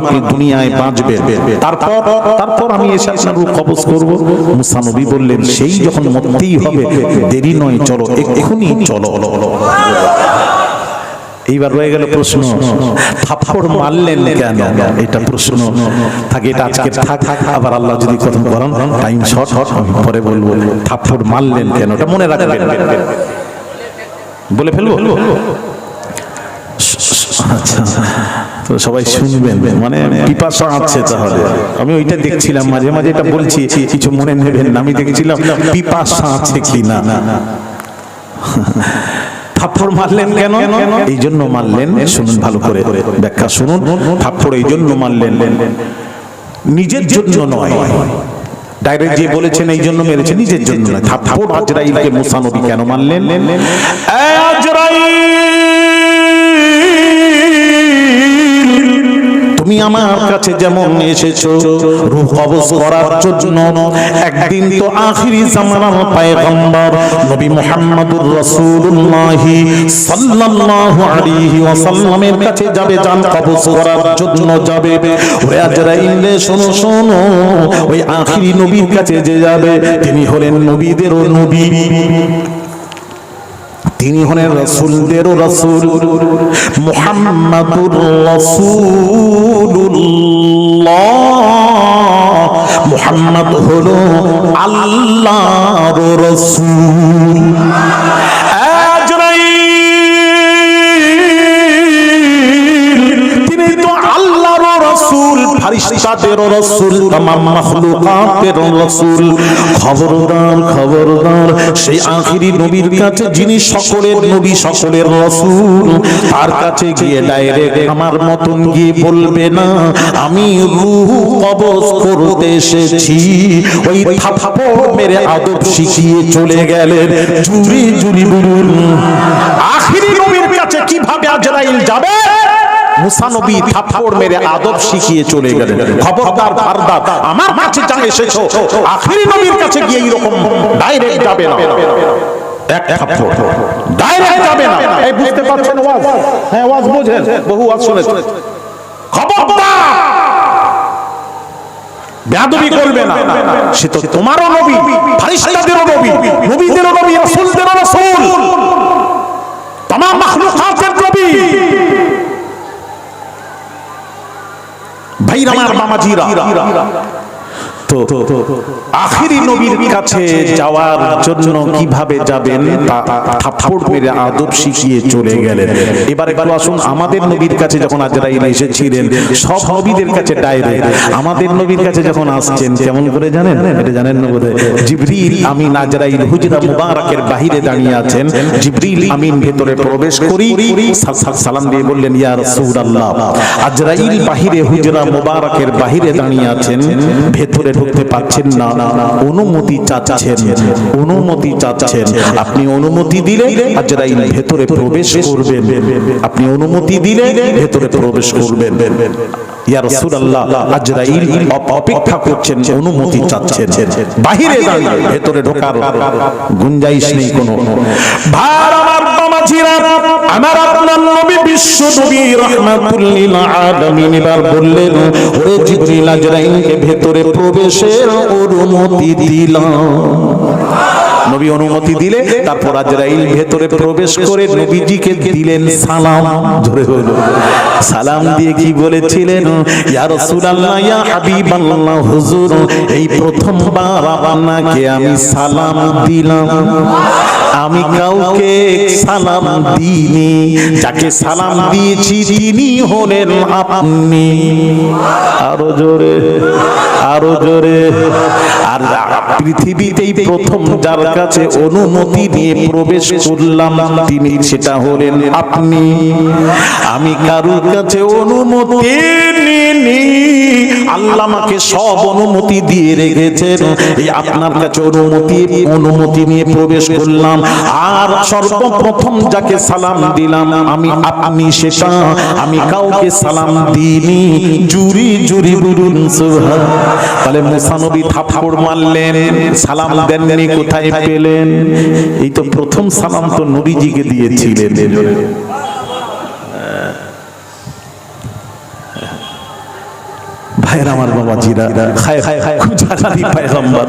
আপনি দুনিয়ায় বাঁচবেন তারপর তারপর আমি এসে আপনার রূপ কবজ করব। মুসা নবী বললেন, সেই যখন মরতেই হবে, দেরি নয়, চলো, এক্ষুনি চলো। এইবার রয়ে গেল প্রশ্ন, থাপ্পড় মারলেন কেন? এটা প্রশ্ন। থাকে, এটা আজকে থাক, আবার আল্লাহ যদি কথা করান টাইম শর্ট আমি পরে বলব, থাপ্পড় মারলেন কেন? এটা মনে রাখবেন। বলে ফেলব? আচ্ছা। তো সবাই শুনবেন। মানে পিপাসা আছে তাহলে। আমি ওইটা দেখছিলাম মাঝে মাঝে এটা বলছি কিছু মনে নেবেন না। আমি দেখছিলাম পিপাসা আছে কি না থাপ্পড় মারলেন কেন? এই জন্য মারলেন। শুনুন ভালো করে ব্যাখ্যা শুনুন। থাপ্পড় এই জন্য মারলেন। নিজের জন্য নয়। ডাইরেক্ট যে বলেছেন এই জন্য মেরেছে। নিজের জন্য নয়। থাপ্পড় আজরাইলকে মুসা নবী কেন মারলেন? আজরাইল! তুমি আমার কাছে যেমন এসেছ রূহ কবজ করার জন্য একদিন তো আখিরি জামানার পয়গম্বর নবী মুহাম্মদুর রাসূলুল্লাহ সাল্লাল্লাহু আলাইহি ওয়াসাল্লামের কাছে যাবে জান কবজ করার জন্য যাবে। ওই আজরাইল, শোনো শোনো, ওই আখিরি নবীর কাছে যে যাবে, তিনি হলেন নবীদেরও নবী। তিনি হলেন রসুলদেরও রসুল মুহাম্মাদুর রসুল্লাহ মুহাম্মদ হলো আল্লাহর রসুল। ফারিস্তাদের রসুল মাখলুকাতের খবরদার খবরদার, সেই নবীর কাছে যিনি সকলের নবী, সকলের তার কাছে গিয়ে ডাইরেক্ট আমার মতন গিয়ে বলবে না, আমি রূহ কবজ করতে এসেছি। ওই থাপ্পড় মেরে আদব শিখিয়ে চলে গেলেন। জুরি জুরি, বলুন, আখিরি নবীর কাছে কীভাবে আজরাইল যাবে? মুসা নবী থাপ্পড় মেরে আদব শিখিয়ে চলে গেলেন খবরদার ফারদার আমার কাছে যা এসেছো আখিরি নবীর কাছে গিয়ে এইরকম ডাইরেক্ট যাবে না এক থাপ্পড় ডাইরেক্ট যাবে না এই বুঝতে পারছেন ওয়াজ হ্যাঁ ওয়াজ বুঝেন বহু ওয়াজ শুনেছেন খবরদার বেয়াদবি করবে না সে তো তোমারও নবী ফারিস্তাদেরও নবী নবীদেরও নবী রাসূলদেরও রাসূল तमाम মখলুকাতের নবী ভাইরা আমার মামাজিরা। আখিরি নবীর কাছে যাওয়ার জন্য কীভাবে যাবেন তা থাপ্পড় মেরে আদব শিখিয়ে চলে গেলেন। এবার একটু আসুন, আমাদের নবীর কাছে যখন আজরাইল এসেছিলেন, সব নবীদের কাছে ডাইরেক্ট আমাদের নবীর কাছে যখন আসছেন, কেমন করে জানেন? এটা জানেন না বোধহয়? জিবরিল আমিন আজরাইল হুজরা মুবারকের বাহিরে দাঁড়িয়ে আছেন, জিবরিল আমিন ভেতরে প্রবেশ করি, সালাম দিয়ে বললেন, ইয়া রাসূলুল্লাহ, আজরাইল বাহিরে হুজরা মুবারকের বাহিরে দাঁড়িয়ে আছেন, ভেতরে ঢুকতে পাচ্ছেন না। অনুমতি চাচ্ছেন। অনুমতি চাচ্ছেন। আপনি অনুমতি দিলে আজরাইল ভেতরে প্রবেশ করবেন। আপনি অনুমতি দিলে ভেতরে প্রবেশ দাঁড়িয়ে ভেতরে ঢোকার গুঞ্জাইশ নেই কোনো। ভার আমার আপনার নবী বিশ্ব নবী রাহমাতুল লিল আলামিন এবার বললেন, ওরে জিবরিল আজরাইলকে ভেতরে প্রবেশের অনুমতি দিলাম। নবী অনুমতি দিলে তারপর আজরাইল ভেতরে প্রবেশ করে নবীজিকে দিলেন সালাম। ধরে হলো। সালাম দিয়ে কি বলেছিলেন? ইয়া রাসূলুল্লাহ, ইয়া হাবিবাল্লাহ, হুজুর, এই প্রথমবার আপনাকে আমি সালাম দিলাম। আমি কাউকে সালাম দিইনি। যাকে সালাম দিয়েছি, তিনি হলেন আপনি। আরও জোরে। আরও জোরে। আর পৃথিবীতেই প্রথম যার কাছে অনুমতি নিয়ে প্রবেশ করলাম, তিনি সেটা হলেন আপনি। আমি কারুর কাছে অনুমতি নিইনি। আল্লাহ আমাকে সব অনুমতি দিয়ে রেখেছেন। এই আপনার কাছে অনুমতি অনুমতি নিয়ে প্রবেশ করলাম। আর সর্বপ্রথম যাকে সালাম দিলাম, আমি সেটা, আমি কাউকে সালাম দিইনি। জুরি জুরি তাহলে মারলেন, সালাম দেননি, কোথায় পেলেন? এই তো প্রথম সালাম তো নবীজিকে দিয়েছিলেন। ভাইয়ের আমার বাবা জিরা খায় খায় খায় পায়গাম্বার।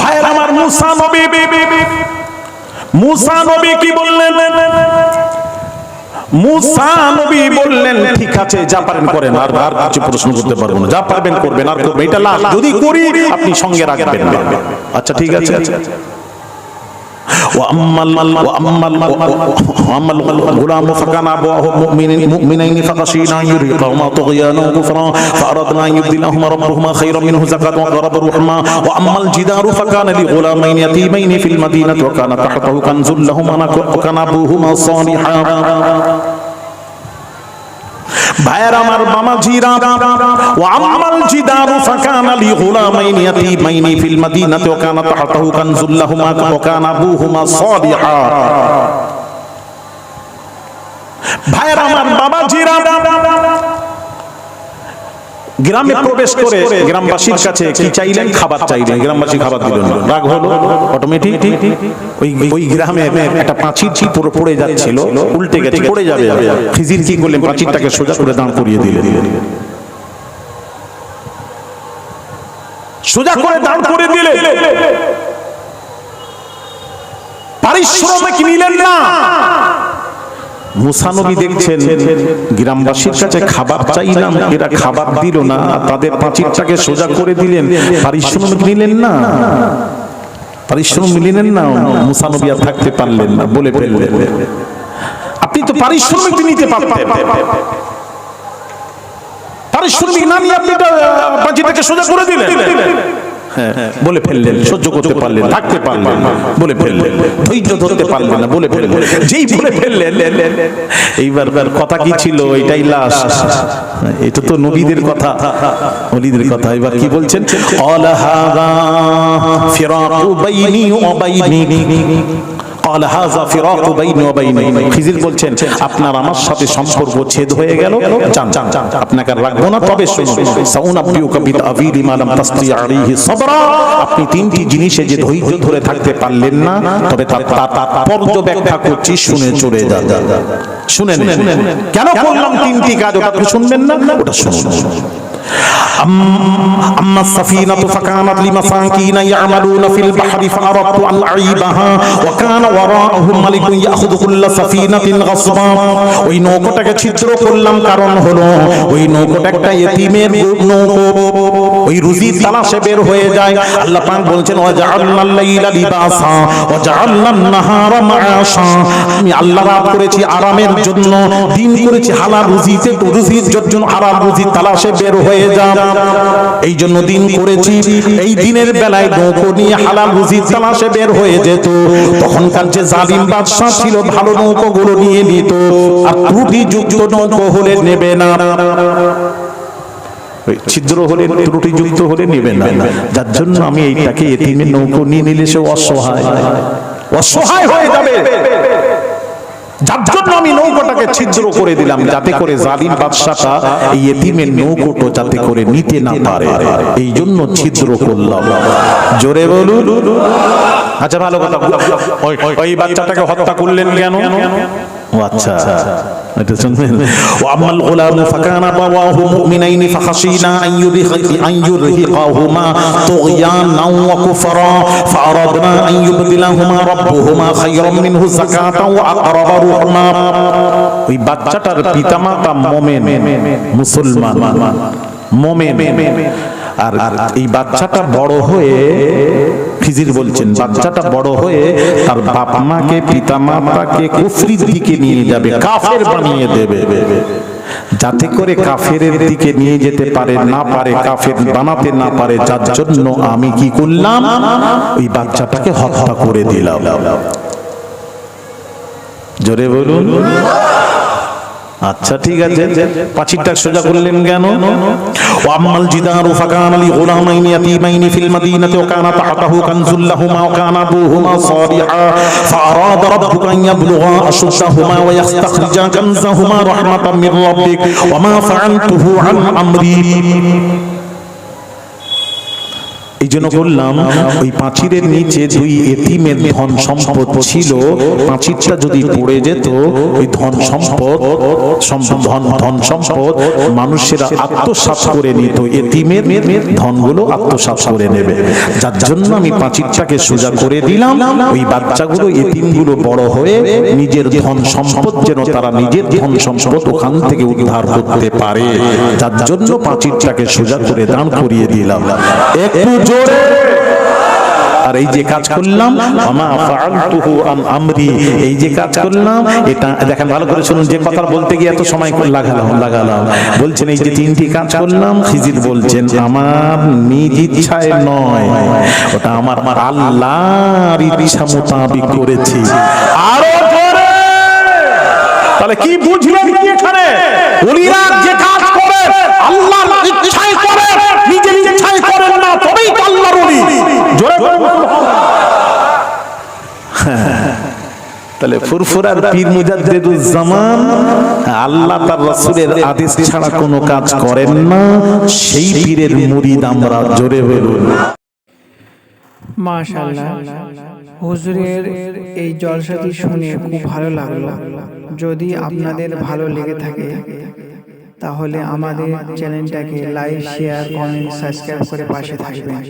ভাইয়ের আমার মুসা নবী। মুসা নবী কি বললেন? মুসা নবী বললেন ঠিক আছে যা পারেন করেন আর আর কিছু প্রশ্ন করতে পারব না। যা পারবেন করবেন আর করবেন এটা লাশ যদি করি আপনি সঙ্গে রাখবেন। আচ্ছা ঠিক আছে। واما ال- واما ال- واما الغلام فكان ابواه مؤمنين مؤمنين فخشينا ان يرهقهما طغيانا وكفرا فاردنا ان يبدلهما ربهما خيرا منه زكاه وقرب رحما واما الجدار فكان لغلامين يتيمين في المدينة وكان تحته كنز لهما وكان ابوهما صالحا ভাইয়ের আমার বাবা জিরা ও আমাল জিদারু ফাকানা লি গুলামাইন ইয়াতীমাইন ফিল মাদিনাতি ওয়া কানা তাহতাহু কানজুল লাহুমা ওয়া কানা আবুহুমা সালিহা ভাইয়ের আমার বাবা জিরা গ্রামে প্রবেশ করে গ্রামবাসীর কাছে কি চাইলেন? খাবার চাইলেন। গ্রামবাসী খাবার দিল রাগ হলো? অটোমেটিক ওই ওই গ্রামে একটা পাঁচির চিত্র পড়ে যাচ্ছিল উল্টে গেছে। পড়ে যাবে। খিজির কি করলেন? পাঁচিরটাকে সোজা করে দাঁড় করিয়ে দিলেন। সোজা করে দাঁড় করে দিলে পারিশ্রমিক নিলেন না। মুসানবী দেখছেন গ্রামবাসীর কাছে খাবার চাইলাম এরা খাবার দিল না তাদের পাঁচিরটাকে সোজা করে দিলেন পারিশ্রমিক নিলেন না। পারিশ্রমিক নিলেন না মুসানবী আর থাকতে পারলেন না বলে ফেললেন। আপনি তো পারিশ্রমিক নিতে পারতেন। পারিশ্রমিক না নিয়ে আপনি পাঁচিরটাকে সোজা করে দিলেন। বলে ফেললেন সহ্য করতে পারলেন থাকতে পারলেন বলে ফেললেন ধৈর্য ধরতে পারলেন না বলে ফেললেন। যেই বলে ফেললেন এইবার বার কথা কি ছিল এটাই লাশ এটা তো নবীদের কথা অলিদের কথা। এবার কি বলছেন? হাযা ফিরাকু বাইনি ও বাইনিক قال هذا فراق بيني وبينك খিজির বলছেন আপনার আমার সাথে সম্পর্ক ছেদ হয়ে গেল যান আপনাকে আর রাখবো না তবে শুনুন সাউনাব্বিউকা বিতাবিলি মা লাম তাসতি আলাইহি সাবরা আপনি তিনটি জিনিসে যে ধৈর্য ধরে থাকতে পারলেন না তবে তার তার তাৎপর্য ব্যাখ্যা করছি শুনে চলে যান শুনেন কেন করলাম তিনটি কাজ ওটা তো শুনবেন না ওটা শুনুন أم- أما السفينة فكانت لمساكين يعملون في البحر فأردت أن أعيبها وكان وراءهم ملك يأخذ كل سفينة غصبا ওই নৌকোটাকে ছিদ্র করলাম কারণ হলো ওই নৌকোটা একটা এতিমের নৌকো ওই রুজি তালাশে বের হয়ে যায় আল্লাহ পাক বলছেন ওয়াজআলনা লাইলা লিবাসা ওয়াজআলনা নাহারা মাআশা আমি আল্লাহ রাত করেছি আরামের জন্য দিন করেছি হালাল রুজিতে রুজির জন্য হালাল রুজি তালাশে বের হয়ে যা এই জন্য দিন করেছি। এই দিনের বেলায় নৌকো নিয়ে হালাল রুজি তালাশে বের হয়ে যেত। তখনকার যে জালিম বাদশা ছিল, ভালো নৌকো গুলো নিয়ে নিত। আর ত্রুটি যুক্ত নৌকো হলে নেবে না। ছিদ্র হলে ত্রুটিযুক্ত হলে নেবে না। যার জন্য আমি এইটাকে এতিমের নৌকো নিয়ে নিলে সে অসহায়। অসহায় হয়ে যাবে। যার জন্য আমি নৌকোটাকে ছিদ্র করে দিলাম, যাতে করে জালিম বাদশাটা এই এতিমের নৌকোটো যাতে করে নিতে না পারে। এই জন্য ছিদ্র করলাম। জোরে বলুন। আচ্ছা ভালো কথা ওই- বাচ্চাটাকে হত্যা করলেন কেন? আচ্ছা। এটা শুনবেন? ওয়া আমাল গুলাম ফাকানা বাওয়াহু মুমিনাইন ফাখাশিনা আইয়ুরহিকাহুমা তুগিয়ানাও ওয়া কুফরা। ফারাদনা আইয়ুবদিলাহুমা রাব্বুহুমা খায়রাম মিনহু যাকাতাও ওয়া আকরাবা রুহমা। ওই বাচ্চাটার পিতামাতা মুমিন, মুসলমান, মুমিন। আর এই বাচ্চাটা বড় হয়ে খিজির বলছেন, বাচ্চাটা বড় হয়ে তার বাপ মাকে, পিতা মাতাকে, কুফরির দিকে নিয়ে যাবে, কাফের বানিয়ে দেবে। যাতে করে কাফের দিকে নিয়ে যেতে পারে, না পারে, কাফের বানাতে না পারে, যার জন্য আমি কি করলাম? ওই বাচ্চাটাকে হত্যা করে দিলাম। জোরে বলুন। আচ্ছা ঠিক আছে। পাঁচিরটা সোজা করলেন কেন? وأما الجدار فكان لغلامين يتيمين في المدينة وكان تحته كنز لهما وكان أبوهما صالحا. فأراد ربك أن يبلغا أشدهما ويستخرجا كنزهما رحمة من ربك وما فعلته عن أمري. এই জন্য বললাম ওই পাঁচিরের নিচে দুই এতিমের ধন সম্পদ ছিল পাঁচিরটা যদি পড়ে যেত ওই ধন সম্পদ ধন ধন সম্পদ মানুষেরা করে নিত এতিমের ধনগুলো করে নেবে। যার জন্য আমি পাঁচিরটাকে সোজা করে দিলাম ওই বাচ্চাগুলো এতিমগুলো বড় হয়ে নিজের ধন সম্পদ যেন তারা নিজের ধন সম্পদ ওখান থেকে উদ্ধার করতে পারে। যার জন্য পাঁচিরটাকে সোজা করে দান করিয়ে দিলাম। একটু জোরে। আর এই যে কাজ করলাম আমা ফাআলতুহু আন আমরি, এই যে কাজ করলাম, এটা দেখেন, ভালো করে শুনুন, যে কথা বলতে গিয়ে এত সময় করে লাগালাম লাগালাম। বলছেন, এই যে তিনটি কাজ করলাম, খিজির বলছেন, আমার নিজ ইচ্ছায় নয়, ওটা আমার আমার আল্লাহর ইচ্ছা মোতাবিক করেছি। আরও তাহলে কি বুঝলেন কি এখানে? উলিরা যে কাজ করে আল্লাহর ইচ্ছায় করে নিজের ইচ্ছায় করেন না তবেই তো আল্লাহর ওলি জোরে বলুন তাহলে ফুরফুরার পীর মুজাদ্দিদুজ জামান, আল্লাহ তার রাসূলের আদেশ ছাড়া কোনো কাজ করেন না। সেই পীরের মুরিদ আমরা জোরে বলুন মাশাআল্লাহ। হুজুরের এই জলসাটি শুনে খুব ভালো লাগল। যদি আপনাদের ভালো লেগে থাকে, তাহলে আমাদের চ্যানেলটাকে লাইক, শেয়ার, কমেন্ট, সাবস্ক্রাইব করে পাশে থাকবেন।